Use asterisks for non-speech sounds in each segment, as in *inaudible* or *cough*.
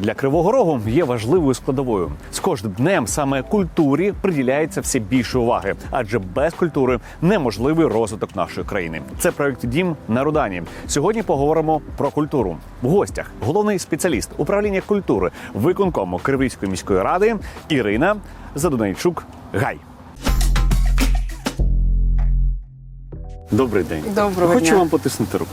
Для Кривого Рогу є важливою складовою. З кожним днем саме культурі приділяється все більше уваги, адже без культури неможливий розвиток нашої країни. Це проект Дім на Рудані. Сьогодні поговоримо про культуру. В гостях головний спеціаліст управління культури виконкому Кривицької міської ради Ірина Задунайчук Гай. Добрий день. Доброго Хочу дня. вам потиснути руку.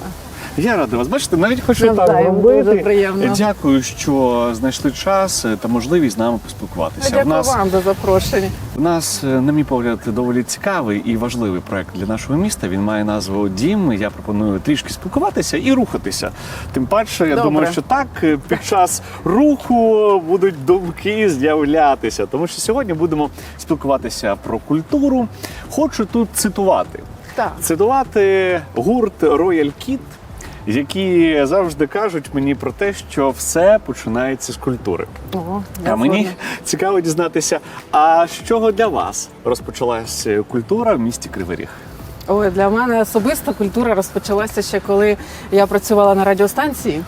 Я радий вас бачите, навіть хочу так робити. приємно. Дякую, що знайшли час е, та можливість з нами поспілкуватися. Дякую нас вам за запрошення. в нас, е, на мій погляд, доволі цікавий і важливий проект для нашого міста. Він має назву Дім. Я пропоную трішки спілкуватися і рухатися. Тим паче, я Добре. думаю, що так е, під час руху будуть думки з'являтися. Тому що сьогодні будемо спілкуватися про культуру. Хочу тут цитувати. Так. Цитувати гурт Royal Kid, які завжди кажуть мені про те, що все починається з культури. О, А мені цікаво дізнатися, а з чого для вас розпочалася культура в місті Кривий Ріг? Ой, для мене особисто культура розпочалася ще коли я працювала на радіостанції.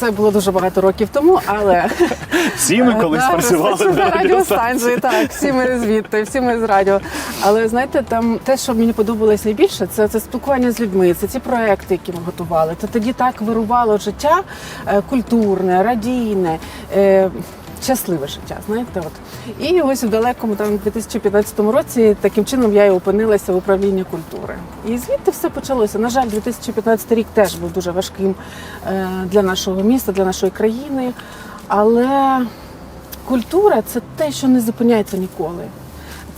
Це було дуже багато років тому, але *laughs* Всі ми колись працювали на радіостанції. Так, всі ми звідти, всі ми з радіо. Але знаєте, там те, що мені подобалось найбільше, це, це спілкування з людьми, це ці проекти, які ми готували. То тоді так вирувало життя е, культурне, радійне. Щасливе життя, знаєте, от і ось в далекому там 2015 році таким чином я і опинилася в управлінні культури. І звідти все почалося. На жаль, 2015 рік теж був дуже важким е, для нашого міста, для нашої країни. Але культура це те, що не зупиняється ніколи.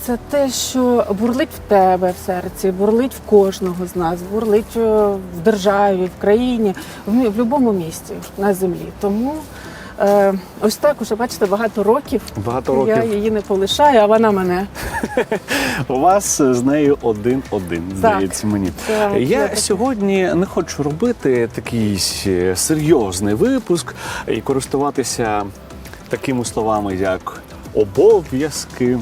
Це те, що бурлить в тебе в серці, бурлить в кожного з нас, бурлить е, в державі, в країні, в будь-якому місті на землі. Тому е, ось так уже бачите багато років. Багато років. Я її не полишаю, а вона мене. *laughs* У вас з нею один-один, здається мені. Так, Я сьогодні не хочу робити такий е, серйозний випуск і користуватися такими словами, як обов'язки.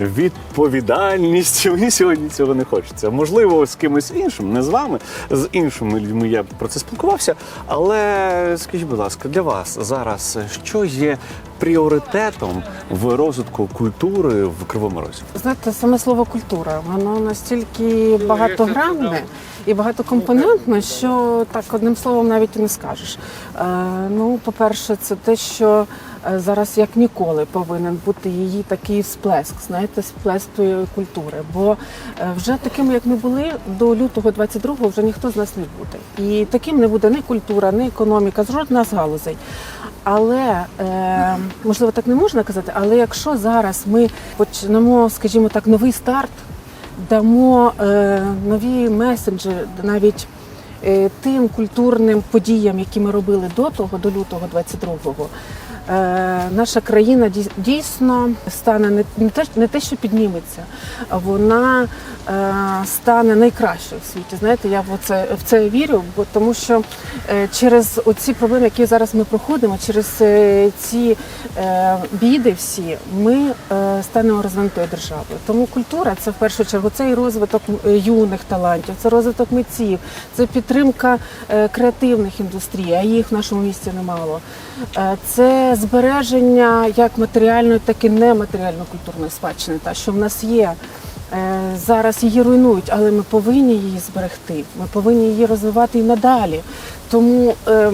Відповідальність мені сьогодні цього не хочеться. Можливо, з кимось іншим, не з вами, з іншими людьми я про це спілкувався. Але скажіть, будь ласка, для вас зараз що є пріоритетом в розвитку культури в Кривому Розі? Знаєте, саме слово культура, воно настільки багатогранне і багатокомпонентне, що так одним словом навіть і не скажеш. Е, ну, по-перше, це те, що зараз як ніколи повинен бути її такий сплеск, знаєте, сплеск культури. Бо е, вже такими, як ми були, до лютого 22-го вже ніхто з нас не буде. І таким не буде ні культура, ні економіка, жодна з галузей. Але е, можливо так не можна казати, але якщо зараз ми почнемо, скажімо так, новий старт, дамо е, нові меседжі навіть е, тим культурним подіям, які ми робили до того, до лютого 22-го, е, наша країна дій- дійсно стане не, те, не те, що підніметься, вона е, стане найкращою в світі. Знаєте, я в це, в це вірю, бо тому що е, через оці проблеми, які зараз ми проходимо, через е, ці е, біди всі, ми е, станемо розвинутою державою. Тому культура це в першу чергу це і розвиток е, юних талантів, це розвиток митців, це підтримка е, креативних індустрій, а їх в нашому місті немало. Е, Це збереження як матеріальної, так і нематеріальної культурної спадщини, та що в нас є. Е, Зараз її руйнують, але ми повинні її зберегти. Ми повинні її розвивати і надалі. Тому е,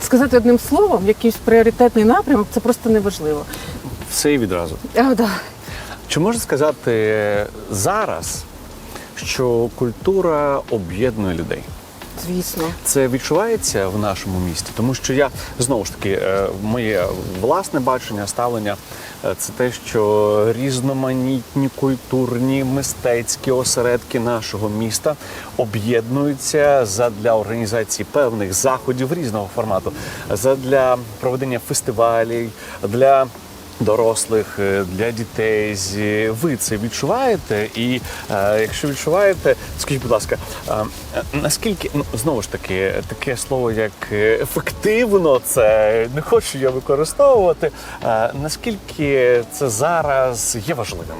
сказати одним словом, якийсь пріоритетний напрямок, це просто неважливо. Все і відразу. А, да. Чи можна сказати зараз, що культура об'єднує людей? Звісно. Це відчувається в нашому місті, тому що я знову ж таки е, моє власне бачення, ставлення е, це те, що різноманітні культурні мистецькі осередки нашого міста об'єднуються задля організації певних заходів різного формату, задля проведення фестивалів, для дорослих, е, для дітей. Ви це відчуваєте? І е, якщо відчуваєте, скажіть, будь ласка, е, наскільки ну знову ж таки таке слово як е, ефективно, це не хочу я використовувати. Е, наскільки це зараз є важливим?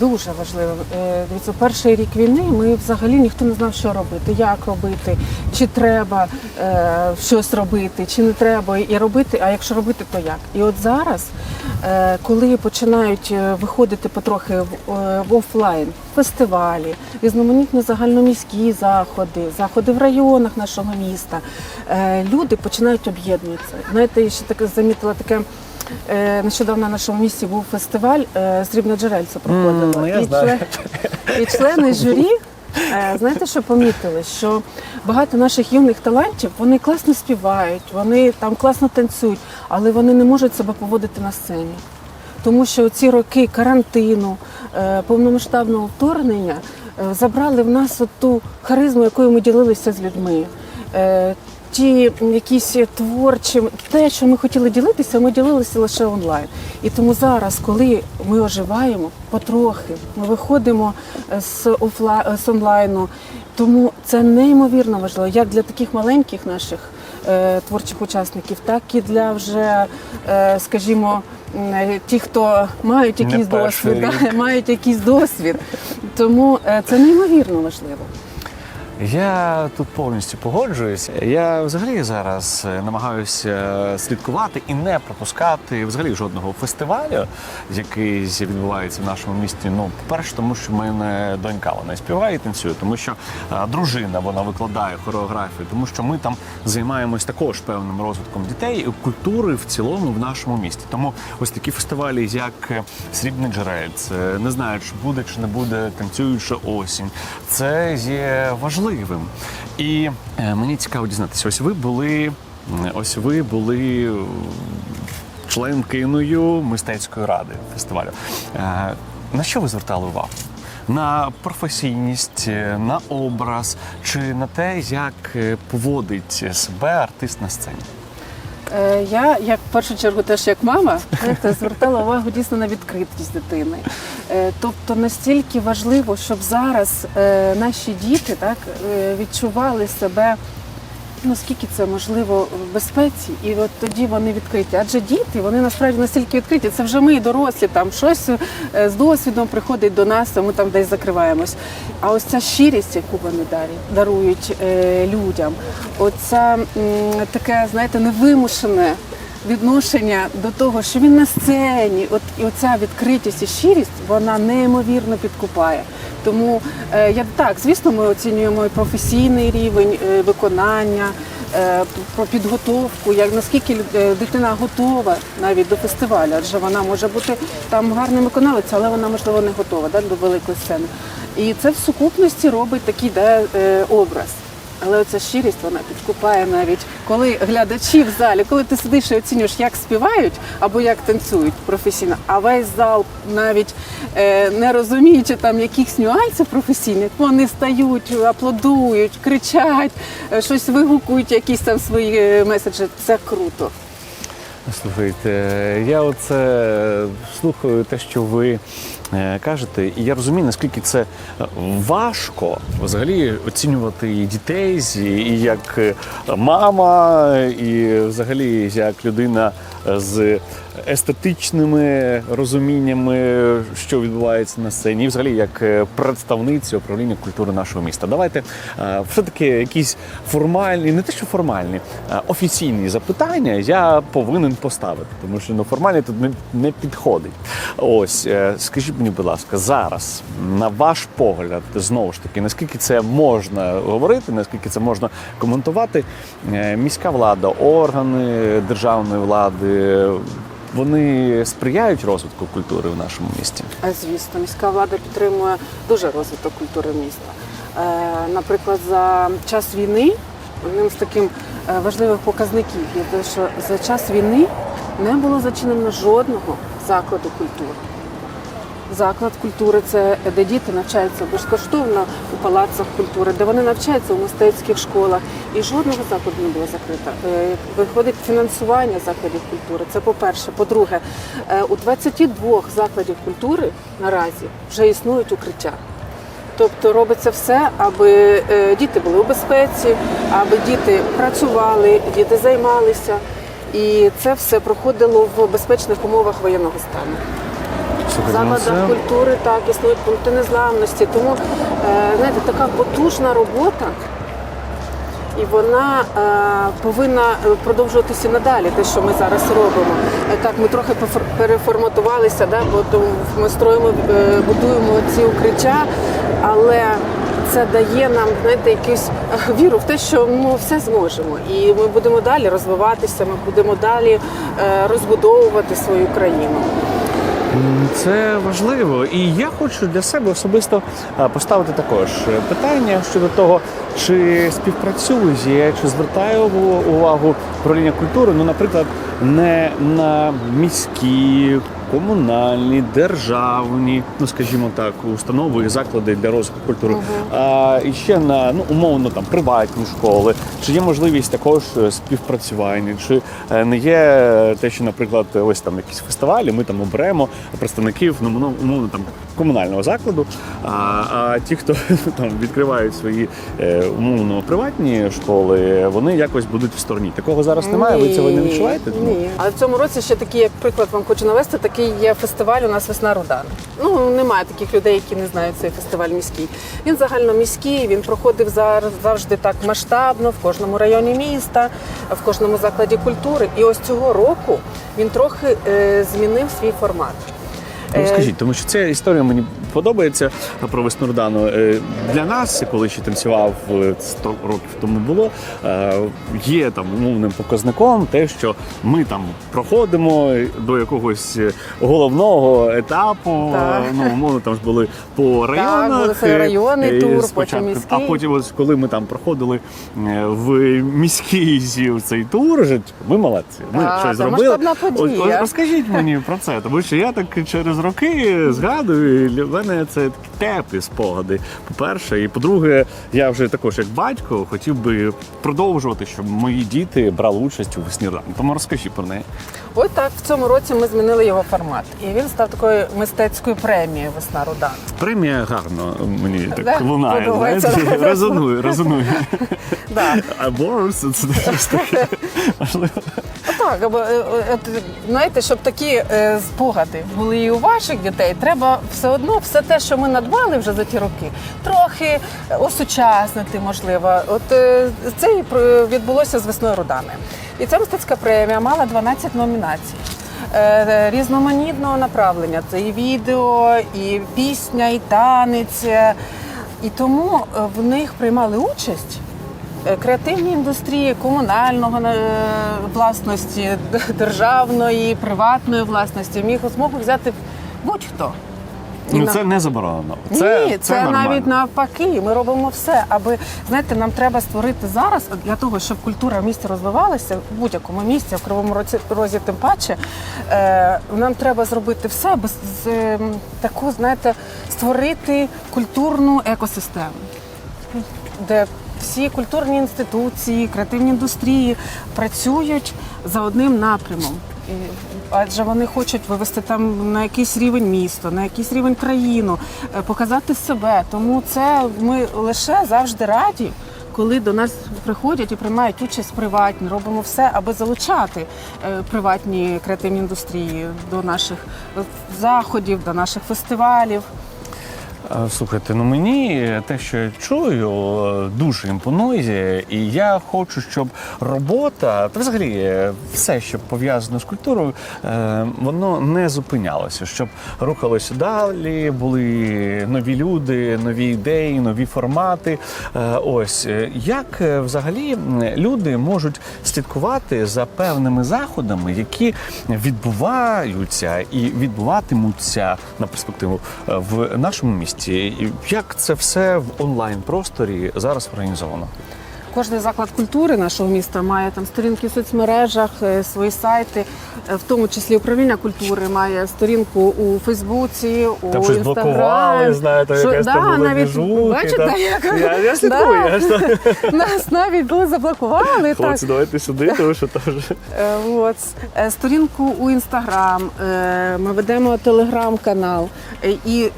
Дуже важливо. Е, Дивіться, перший рік війни ми взагалі ніхто не знав, що робити, як робити, чи треба е, щось робити, чи не треба і робити. А якщо робити, то як? І от зараз, е, коли починають е, виходити потрохи в, е, в офлайн фестивалі, різноманітні загальноміські заходи, заходи в районах нашого міста, е, люди починають об'єднуватися. Знаєте, я ще таке замітила таке. Е, Нещодавно в нашому місті був фестиваль е, Срібне джерельце проходило. я і, знаю. і члени журі, е, знаєте, що помітили? Що багато наших юних талантів вони класно співають, вони там класно танцюють, але вони не можуть себе поводити на сцені. Тому що ці роки карантину, повномасштабного вторгнення забрали в нас ту харизму, якою ми ділилися з людьми. Е, Ті якісь творчі, те, що ми хотіли ділитися, ми ділилися лише онлайн. І тому зараз, коли ми оживаємо потрохи, ми виходимо е, з офла з онлайну. Тому це неймовірно важливо, як для таких маленьких наших е, творчих учасників, так і для вже, е, скажімо, е, ті, хто мають якийсь досвід, да, *laughs* мають якийсь досвід. Тому е, це неймовірно важливо. Я тут повністю погоджуюся. Я взагалі зараз е, намагаюся е, слідкувати і не пропускати взагалі жодного фестивалю, який відбувається в нашому місті. Ну, по-перше, тому що в мене донька вона співає і танцює, тому що е, дружина вона викладає хореографію, тому що ми там займаємось також певним розвитком дітей і культури в цілому в нашому місті. Тому ось такі фестивалі, як Срібне джерельце, не знаю, чи буде чи не буде танцююча осінь. Це є важливим. І е, мені цікаво дізнатися. Ось ви були, ось ви були членкиною мистецької ради фестивалю. Е, На що ви звертали увагу? На професійність, е, на образ чи на те, як поводить себе артист на сцені? Я, як в першу чергу, теж як мама, звертала увагу дійсно на відкритість дитини. Е, Тобто настільки важливо, щоб зараз е, наші діти так е, відчували себе. наскільки це можливо в безпеці, і от тоді вони відкриті. Адже діти вони насправді настільки відкриті. Це вже ми, дорослі, там щось з досвідом приходить до нас, а ми там десь закриваємось. А ось ця щирість, яку вони дарі- дарують людям, оця таке, знаєте, невимушене відношення до того, що він на сцені, от і оця відкритість і щирість, вона неймовірно підкупає. Тому е, я так, звісно, ми оцінюємо і професійний рівень е, виконання, е, про підготовку, як наскільки е, дитина готова навіть до фестивалю, адже вона може бути там гарним виконавець, але вона можливо не готова да, до великої сцени. І це в сукупності робить такий да, е, образ. Але оця щирість вона підкупає навіть коли глядачі в залі, коли ти сидиш і оцінюєш, як співають або як танцюють професійно, а весь зал навіть е, не розуміючи там якихось нюансів професійних, вони стають, аплодують, кричать, е, щось вигукують, якісь там свої е, меседжі. Це круто. Слухайте, я оце слухаю те, що ви е, кажете, і я розумію, наскільки це е, важко взагалі оцінювати і дітей, і як е, мама, і взагалі як людина з естетичними розуміннями, що відбувається на сцені, і взагалі як е, представниці управління культури нашого міста. Давайте е, все-таки якісь формальні, не те, що формальні, а офіційні запитання я повинен поставити, тому що ну, формальні тут не, підходить. Ось, е, скажіть мені, будь ласка, зараз, на ваш погляд, знову ж таки, наскільки це можна говорити, наскільки це можна коментувати, міська влада, органи державної влади. Вони сприяють розвитку культури в нашому місті. А звісно, міська влада підтримує дуже розвиток культури міста. Е, Наприклад, за час війни одним з таких е, важливих показників є те, що за час війни не було зачинено жодного закладу культури. Заклад культури це де діти навчаються безкоштовно у палацах культури, де вони навчаються у мистецьких школах. І жодного закладу не було закрито. Е, Виходить фінансування закладів культури. Це по-перше. По-друге, е, у 22 закладів культури наразі вже існують укриття. Тобто робиться все, аби е, діти були у безпеці, аби діти працювали, діти займалися. І це все проходило в безпечних умовах воєнного стану. Ну закладах культури так існують пункти незламності. Тому е, знаєте, така потужна робота. І вона е, повинна е, продовжуватися надалі, те, що ми зараз робимо. Е, Так, ми трохи переформатувалися, да, бо ми строїмо, е, будуємо ці укриття, але це дає нам знаєте, якусь віру в те, що ми все зможемо. І ми будемо далі розвиватися, ми будемо далі е, розбудовувати свою країну. Це важливо, і я хочу для себе особисто поставити також е, питання щодо того, чи співпрацює, чи звертає ув- увагу управління культури, ну, наприклад, не на міські, комунальні, державні, ну скажімо так, установи і заклади для розвитку культури, а і ще на ну умовно там приватні школи. Чи є можливість також е, співпрацювання? Чи е, не є те, що, наприклад, ось там якісь фестивалі, ми там оберемо представників ну умовно, умовно там комунального закладу, а, а ті, хто *laughs* там відкривають свої е, умовно приватні школи, вони якось будуть в стороні. Такого зараз немає. Ви цього не відчуваєте? Ні. Але в цьому році ще такий, як приклад вам хочу навести, такий є фестиваль у нас Весна Рудан. Ну немає таких людей, які не знають цей фестиваль міський. Він загальноміський, він проходив завжди так масштабно в кожному районі міста, в кожному закладі культури. І ось цього року він трохи е, змінив свій формат. Ну, Е, тому що ця історія мені подобається про весну Рудану. Е, Для нас, коли ще танцював е, 100 років тому було, е, є там умовним показником те, що ми там проходимо до якогось е, головного етапу. Так. Е, Ну, умовно, там ж були по районах. були е, районний е, тур, потім міський. А потім, ось коли ми там проходили е, в міський цей тур, вже ми молодці. Ми Так, щось зробили. Ось- ось Розкажіть мені про це, тому що я так через роки згадую, мене це такі теплі спогади. По-перше, і по-друге, я вже також як батько хотів би продовжувати, щоб мої діти брали участь у весні Рудану. Тому розкажіть про неї. Ось так в цьому році ми змінили його формат, і він став такою мистецькою премією Весна Рудан. Премія гарно мені так Да? лунає. *laughs* Резонує, резонує. *laughs* Awards – це таке. Так, або е, е, от, знаєте, щоб такі е, спогади були і у ваших дітей, треба все одно все те, що ми надбали вже за ті роки, трохи осучаснити, можливо. От е, це і відбулося з весною Рудани. І ця мистецька премія мала 12 номінацій. е, Різноманітного направлення. Це і відео, і пісня, і танець. Е, І тому е, в них приймали участь Е, креативні індустрії комунального е, власності, *laughs* державної, приватної власності міг змогу взяти будь-хто. Ну це не заборонено. Це, Ні, це, нормально. навіть навпаки. Ми робимо все, аби знаєте, нам треба створити зараз для того, щоб культура в місті розвивалася в будь-якому місті, в кривому розі тим паче. Е, нам треба зробити все, аби з, ем, таку, знаєте, створити культурну екосистему де всі культурні інституції, креативні індустрії працюють за одним напрямом. Адже вони хочуть вивести там на якийсь рівень місто, на якийсь рівень країну, е, показати себе. Тому це ми лише завжди раді, коли до нас приходять і приймають участь приватні. Робимо все, аби залучати е, приватні креативні індустрії до наших е, заходів, до наших фестивалів. Е, Слухайте, ну мені те, що я чую, е, дуже імпонує, і я хочу, щоб робота, та взагалі е, все, що пов'язано з культурою, воно не зупинялося, щоб рухалося далі, були нові люди, нові ідеї, нові формати. Ось як взагалі люди можуть слідкувати за певними заходами, які відбуваються і відбуватимуться на перспективу в нашому місті. І Як це все в онлайн просторі зараз організовано? Кожний заклад культури нашого міста має там сторінки в соцмережах, е, свої сайти, е, в тому числі управління культури має сторінку у Фейсбуці, у Там щось блокували, знаєте, Що- якась да, там навіть, двіжухи, бачите, там. як Я, я слідкую, *laughs* Да. я ж *laughs* нас навіть були заблокували. Так. Давайте сюди, тому що теж. Е, От. Сторінку у інстаграм, ми ведемо телеграм-канал. І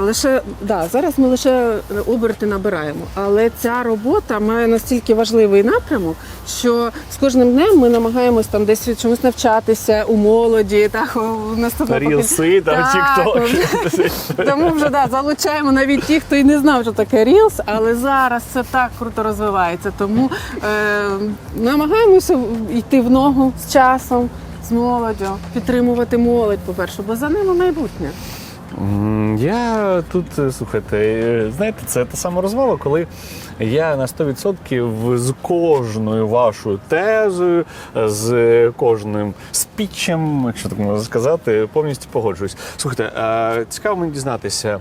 лише да, зараз ми лише оберти набираємо. Але ця робота має на настільки важливий напрямок, що з кожним днем ми намагаємось там десь чомусь навчатися у молоді, так у наступного Рілси, там, тік-ток. *laughs* Тому вже да, залучаємо навіть ті, хто і не знав, що таке Reels, але зараз це так круто розвивається. Тому е, намагаємося йти в ногу з часом, з молоддю, підтримувати молодь, по-перше, бо за ними майбутнє. Я тут, е, слухайте, е, знаєте, це та сама розвала, коли я на 100% з кожною вашою тезою, з кожним спічем, якщо так можна сказати, повністю погоджуюсь. Слухайте, цікаво мені дізнатися,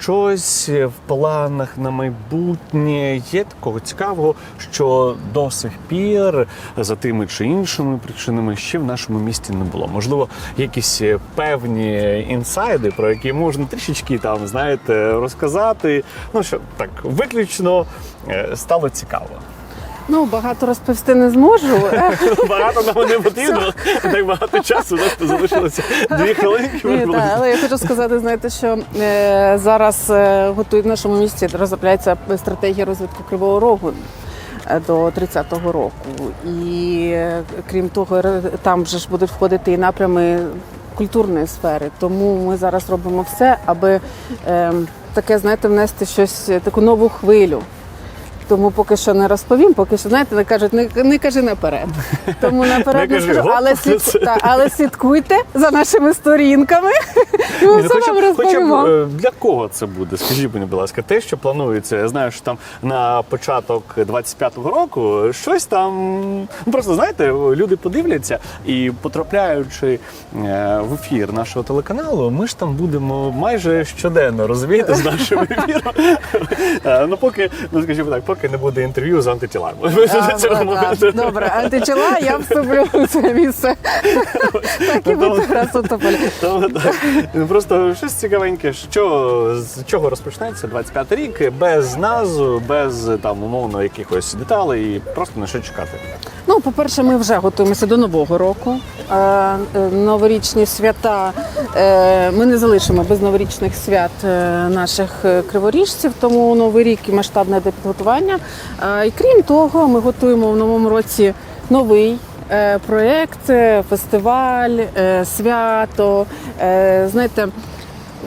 щось в планах на майбутнє є такого цікавого, що до сих пір за тими чи іншими причинами ще в нашому місті не було. Можливо, якісь е, певні інсайди, про які можна трішечки там, знаєте, розказати. Ну що так, виключно е, стало цікаво. Ну, багато розповісти не зможу. *laughs* Багато нам не потрібно, так багато часу. У нас залишилося дві хвилинки. Ні, так, але я хочу сказати, знаєте, що е, зараз е, готують в нашому місті, розробляється стратегія розвитку Кривого Рогу е, до 30-го року. І крім того, там вже ж будуть входити і напрями культурної сфери. Тому ми зараз робимо все, аби е, таке, знаєте, внести щось, е, таку нову хвилю. Тому поки що не розповім, поки що знаєте, не кажуть, не, не кажи наперед. Тому *laughs* наперед Не не, кажу, але, слід, та, але слідкуйте за нашими сторінками. Ну, все хоча, вам б- хоча розповімо. б е, для кого це буде? Скажіть мені, будь ласка, те, що планується, я знаю, що там на початок 25-го року щось там. Ну просто знаєте, люди подивляться і потрапляючи е, в ефір нашого телеканалу, ми ж там будемо майже щоденно, розумієте, з нашим *laughs* ефіром. Е, Ну поки, ну скажімо так, поки не буде інтерв'ю з антитілами. А, До цього да, моменту. да. Добре, античела, я вступлю в це місце. *laughs* Так і Ну, буде раз у тополі. Тому так. Ну, Просто щось цікавеньке, що з чого розпочнеться 25 рік, без назв, без там умовно якихось деталей, і просто на що чекати. Ну, по-перше, ми вже готуємося до нового року. Е, Новорічні свята е, ми не залишимо без новорічних свят е, наших криворіжців, тому новий рік і масштабне підготування. І крім того, ми готуємо в новому році новий. Е, Проєкт, е, фестиваль, е, свято. Знаєте,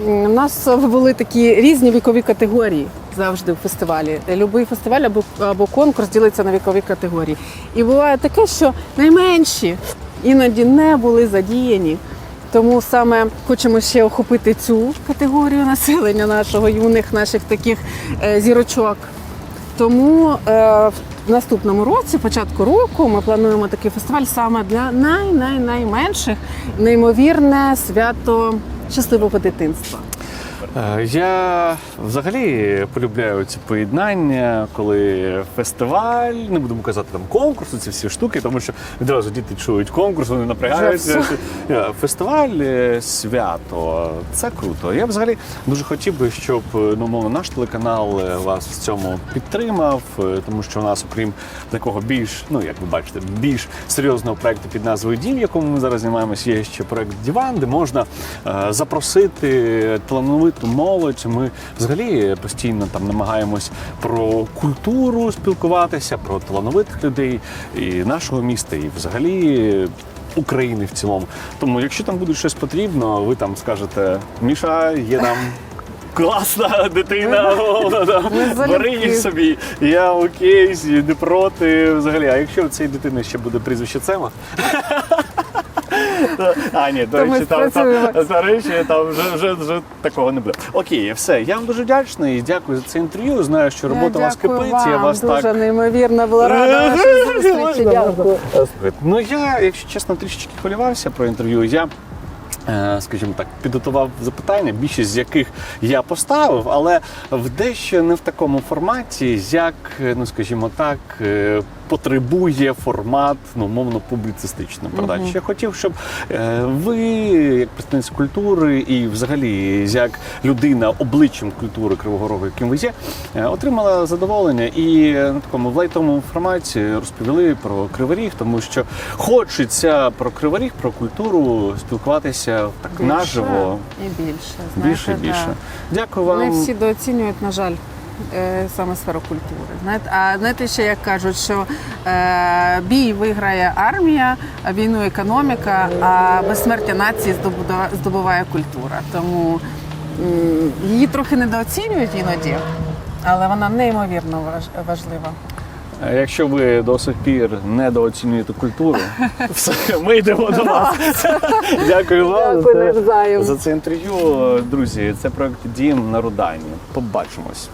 У нас були такі різні вікові категорії завжди в фестивалі. Любий фестиваль або, або конкурс ділиться на вікові категорії. І буває таке, що найменші іноді не були задіяні. Тому саме хочемо ще охопити цю категорію населення нашого, юних наших таких зірочок. Тому наступному році, початку року, ми плануємо такий фестиваль саме для най-най-найменших, неймовірне свято щасливого дитинства. Е, Я взагалі полюбляю ці поєднання, коли фестиваль, не будемо казати там конкурс, ці всі штуки, тому що відразу діти чують конкурс, вони напрягаються. Е, Фестиваль е, свято це круто. Я взагалі дуже хотів би, щоб ну, мовно, наш телеканал вас в цьому підтримав, тому що у нас, окрім такого більш, ну як ви бачите, більш серйозного проекту під назвою Дім, якому ми зараз займаємося, є ще проект Діван, де можна запросити талановиту молодь. Ми взагалі постійно там намагаємось про культуру спілкуватися, про талановитих людей і нашого міста, і взагалі. України в цілому. Тому, якщо там буде щось потрібно, ви там скажете, Міша, є там класна дитина, бери її собі. Я окей, не проти взагалі. А якщо у цієї дитини ще буде прізвище Цема? А, ні, до речі, там, до речі, там вже, такого не буде. Окей, все. Я вам дуже вдячний. Дякую за це інтерв'ю. Знаю, що робота у вас кипить. Я вас дуже так неймовірно була рада *laughs* Дякую. Ну я, якщо чесно, трішечки хвилювався про інтерв'ю. Я. е, Скажімо так, підготував запитання, більшість з яких я поставив, але в дещо не в такому форматі, як, е, ну скажімо так, е, потребує формат ну, мовно публіцистичної передачі. Я хотів, щоб е, ви, як представниця культури, і взагалі як людина обличчям культури Кривого Рогу, яким ви є, е, отримала задоволення і е, на такому в лайтовому форматі розповіли про Кривий Ріг, тому що хочеться про Кривий Ріг, про культуру спілкуватися так Більше наживо. І більше. Більше і більше. да. Дякую вам. Не всі дооцінюють, на жаль. Е, саме сферу культури. Знаєте, а знаєте, ще як кажуть, що е, бій виграє армія, війну економіка, а безсмертя нації здобуває культура. Тому її трохи недооцінюють іноді, але вона неймовірно важ- важлива. Е, Якщо ви до сих пір недооцінюєте культуру, *laughs* ми йдемо до вас. *laughs* Дякую вам Дякую за це- за це інтерв'ю. Друзі, це проект Дім на Рудані. Побачимось.